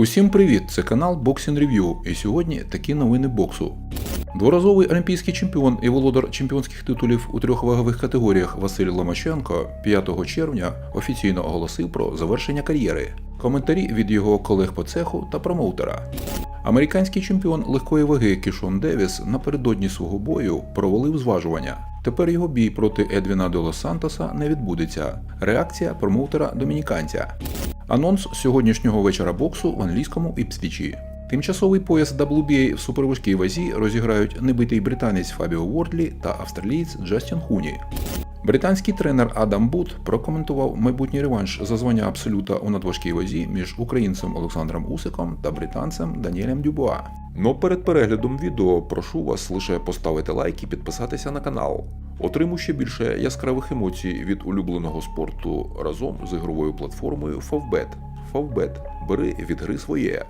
Усім привіт! Це канал Boxing Review і сьогодні такі новини боксу. Дворазовий олімпійський чемпіон і володар чемпіонських титулів у трьох вагових категоріях Василь Ломаченко 5 червня офіційно оголосив про завершення кар'єри. Коментарі від його колег по цеху та промоутера. Американський чемпіон легкої ваги Кішон Девіс напередодні свого бою провалив зважування. Тепер його бій проти Едвіна де Лос Сантоса не відбудеться. Реакція промоутера домініканця. Анонс сьогоднішнього вечора боксу в англійському Іпсвічі. Тимчасовий пояс WBA в суперважкій вазі розіграють небитий британець Фабіо Уордлі та австралієць Джастін Хуні. Британський тренер Адам Бут прокоментував майбутній реванш за звання абсолюта у надважкій вазі між українцем Олександром Усиком та британцем Даніелем Дюбуа. Но перед переглядом відео прошу вас лише поставити лайк і підписатися на канал. Отримуй ще більше яскравих емоцій від улюбленого спорту разом з ігровою платформою Favbet. Favbet. Бери від гри своє.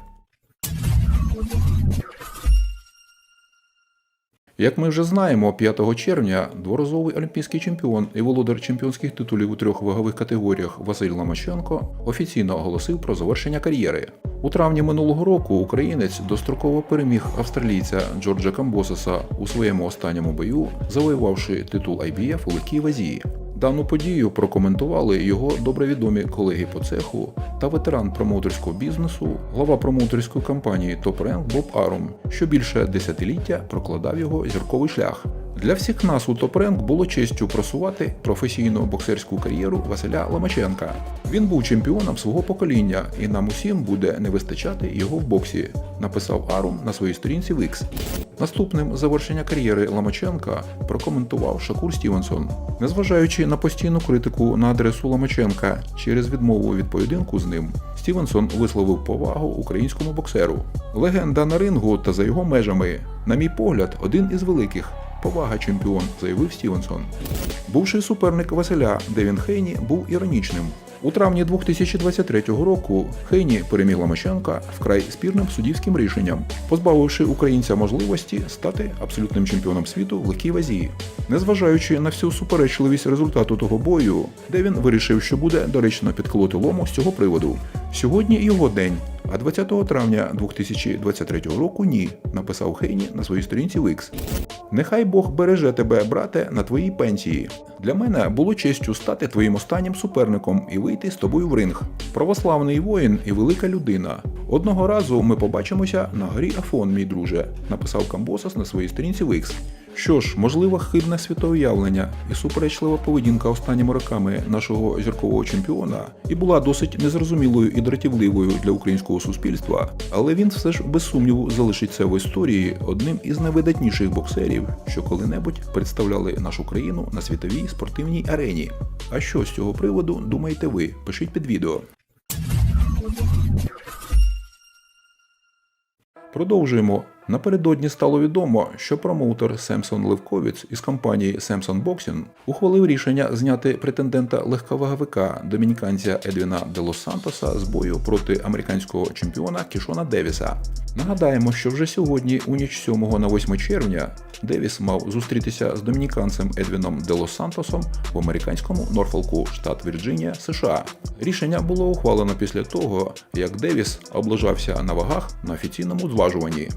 Як ми вже знаємо, 5 червня дворазовий олімпійський чемпіон і володар чемпіонських титулів у трьох вагових категоріях Василь Ломаченко офіційно оголосив про завершення кар'єри. У травні минулого року українець достроково переміг австралійця Джорджа Камбосеса у своєму останньому бою, завоювавши титул IBF у легкій вазі. Дану подію прокоментували його добре відомі колеги по цеху та ветеран промоутерського бізнесу, глава промоутерської компанії Top Боб Арум, що більше десятиліття прокладав його зірковий шлях. Для всіх нас у Rank було честю просувати професійну боксерську кар'єру Василя Ломаченка. Він був чемпіоном свого покоління, і нам усім буде не вистачати його в боксі, написав Арум на своїй сторінці в X. Наступним завершення кар'єри Ломаченка прокоментував Шакур Стівенсон. Незважаючи на постійну критику на адресу Ломаченка через відмову від поєдинку з ним, Стівенсон висловив повагу українському боксеру. Легенда на рингу та за його межами, на мій погляд, один із великих. Повага чемпіон, заявив Стівенсон. Бувший суперник Василя Девін Хейні був іронічним. У травні 2023 року Хейні переміг Ломаченка вкрай спірним суддівським рішенням, позбавивши українця можливості стати абсолютним чемпіоном світу в легкій вазі. Незважаючи на всю суперечливість результату того бою, Девін вирішив, що буде доречно підколоти лому з цього приводу. Сьогодні його день, а 20 травня 2023 року ні, написав Хейні на своїй сторінці в X. Нехай Бог береже тебе, брате, на твоїй пенсії. Для мене було честю стати твоїм останнім суперником і вийти з тобою в ринг. Православний воїн і велика людина. Одного разу ми побачимося на горі Афон, мій друже, написав Камбосас на своїй сторінці в X. Що ж, можливо, хибне світоуявлення і суперечлива поведінка останніми роками нашого зіркового чемпіона і була досить незрозумілою і дратівливою для українського суспільства, але він все ж без сумніву залишиться в історії одним із найвидатніших боксерів, що коли-небудь представляли нашу країну на світовій спортивній арені. А що з цього приводу думаєте ви? Пишіть під відео. Продовжуємо. Напередодні стало відомо, що промоутер Семсон Левковіц із компанії Samson Boxing ухвалив рішення зняти претендента легковаговика домініканця Едвіна де Лос Сантоса з бою проти американського чемпіона Кішона Девіса. Нагадаємо, що вже сьогодні, у ніч 7 на 8 червня, Девіс мав зустрітися з домініканцем Едвіном де Лос Сантосом в американському Норфолку, штат Вірджинія, США. Рішення було ухвалено після того, як Девіс облажався на вагах на офіційному зважуванні.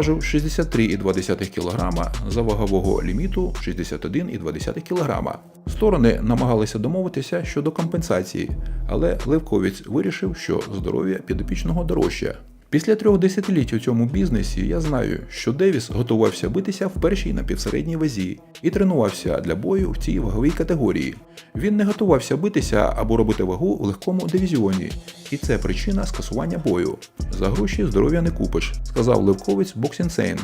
Заважив 63,2 кг за вагового ліміту 61,2 кг. Сторони намагалися домовитися щодо компенсації, але Левковіць вирішив, що здоров'я підопічного дорожче. Після трьох десятиліть у цьому бізнесі я знаю, що Девіс готувався битися в першій напівсередній вазі і тренувався для бою в цій ваговій категорії. Він не готувався битися або робити вагу в легкому дивізіоні, і це причина скасування бою. За гроші здоров'я не купиш, сказав Левковець Боксінсейн.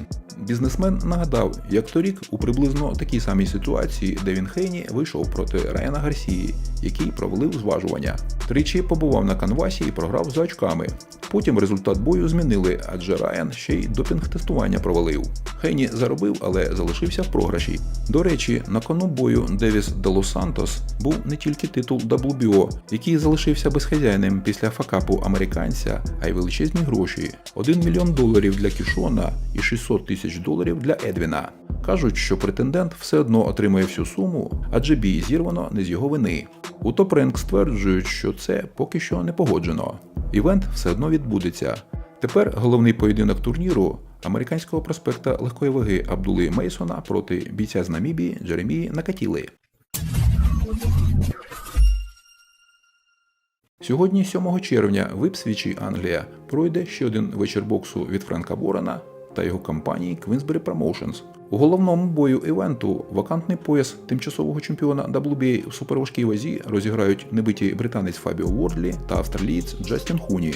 Бізнесмен нагадав, як торік у приблизно такій самій ситуації Девін Хейні вийшов проти Райана Гарсії, який провалив зважування. Тричі побував на канвасі і програв за очками. Потім результат бою змінили, адже Райан ще й допінг-тестування провалив. Хейні заробив, але залишився в програші. До речі, на кону бою Девіс Делос Сантос був не тільки титул WBO, який залишився безхазяйним після факапу американця, а й величезні гроші: 1 мільйон доларів для Кішона і 600 тисяч доларів для Едвіна. Кажуть, що претендент все одно отримає всю суму, адже бій зірвано не з його вини. У Топренк стверджують, що це поки що не погоджено. Івент все одно відбудеться. Тепер головний поєдинок турніру американського проспекта легкої ваги Абдули Мейсона проти бійця з Намібії Джеремії Накатіли. Сьогодні, 7 червня, в Іпсвічі, Англія, пройде ще один вечір боксу від Френка Борена та його компанії Queensberry Promotions. У головному бою івенту вакантний пояс тимчасового чемпіона WBA у суперважкій вазі розіграють небиті британець Фабіо Уордлі та австралієць Джастін Хуні.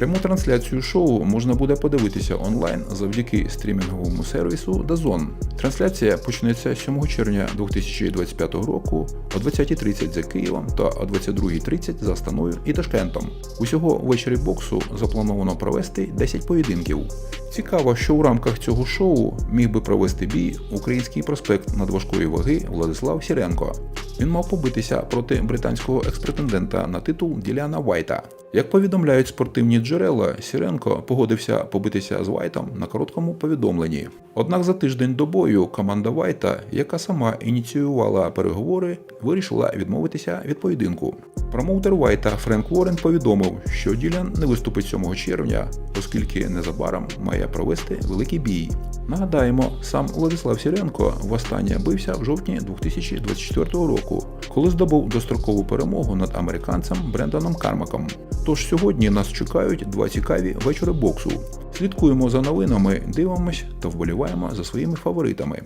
Пряму трансляцію шоу можна буде подивитися онлайн завдяки стрімінговому сервісу DAZN. Трансляція почнеться 7 червня 2025 року о 20.30 за Києвом та о 22.30 за Астаною і Ташкентом. Усього ввечері боксу заплановано провести 10 поєдинків. Цікаво, що у рамках цього шоу міг би провести бій український проспект надважкої ваги Владислав Сіренко. Він мав побитися проти британського експретендента на титул Діляна Вайта. Як повідомляють спортивні джерела, Сіренко погодився побитися з Вайтом на короткому повідомленні. Однак за тиждень до бою команда Вайта, яка сама ініціювала переговори, вирішила відмовитися від поєдинку. Промоутер Вайта Френк Уоррен повідомив, що Ділян не виступить 7 червня, оскільки незабаром має провести великий бій. Нагадаємо, сам Владислав Сіренко востаннє бився в жовтні 2024 року, коли здобув дострокову перемогу над американцем Бренданом Кармаком. Тож сьогодні нас чекають два цікаві вечори боксу. Слідкуємо за новинами, дивимось та вболіваємо за своїми фаворитами.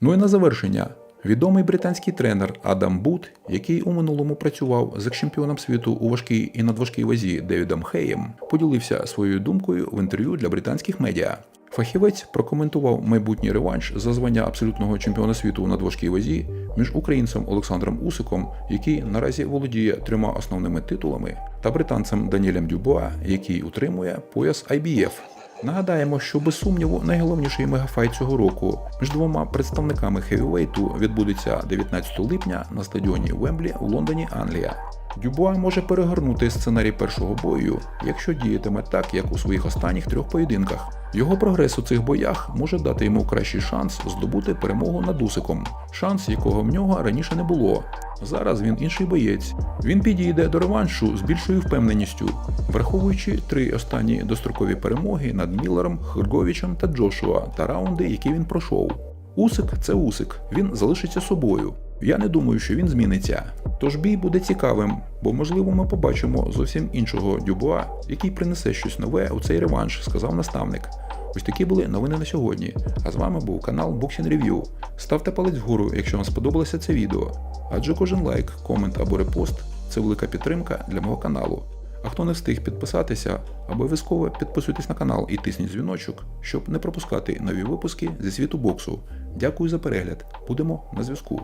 Ну і на завершення. Відомий британський тренер Адам Бут, який у минулому працював з екс-чемпіоном світу у важкій і надважкій вазі Девідом Хеєм, поділився своєю думкою в інтерв'ю для британських медіа. Фахівець прокоментував майбутній реванш за звання абсолютного чемпіона світу у надважкій вазі між українцем Олександром Усиком, який наразі володіє трьома основними титулами, та британцем Даніелем Дюбуа, який утримує пояс IBF. Нагадаємо, що без сумніву найголовніший мегафайт цього року між двома представниками хевівейту відбудеться 19 липня на стадіоні Вемблі в Лондоні, Англія. Дюбуа може перегорнути сценарій першого бою, якщо діятиме так, як у своїх останніх трьох поєдинках. Його прогрес у цих боях може дати йому кращий шанс здобути перемогу над Усиком, шанс якого в нього раніше не було. Зараз він інший боєць. Він підійде до реваншу з більшою впевненістю, враховуючи три останні дострокові перемоги над Міллером, Херговічем та Джошуа та раунди, які він пройшов. Усик це Усик, він залишиться собою. Я не думаю, що він зміниться. Тож бій буде цікавим, бо можливо ми побачимо зовсім іншого Дюбуа, який принесе щось нове у цей реванш, сказав наставник. Ось такі були новини на сьогодні. А з вами був канал Boxing Review. Ставте палець вгору, якщо вам сподобалося це відео. Адже кожен лайк, комент або репост це велика підтримка для мого каналу. А хто не встиг підписатися, обов'язково підписуйтесь на канал і тисніть дзвіночок, щоб не пропускати нові випуски зі світу боксу. Дякую за перегляд. Будемо на зв'язку.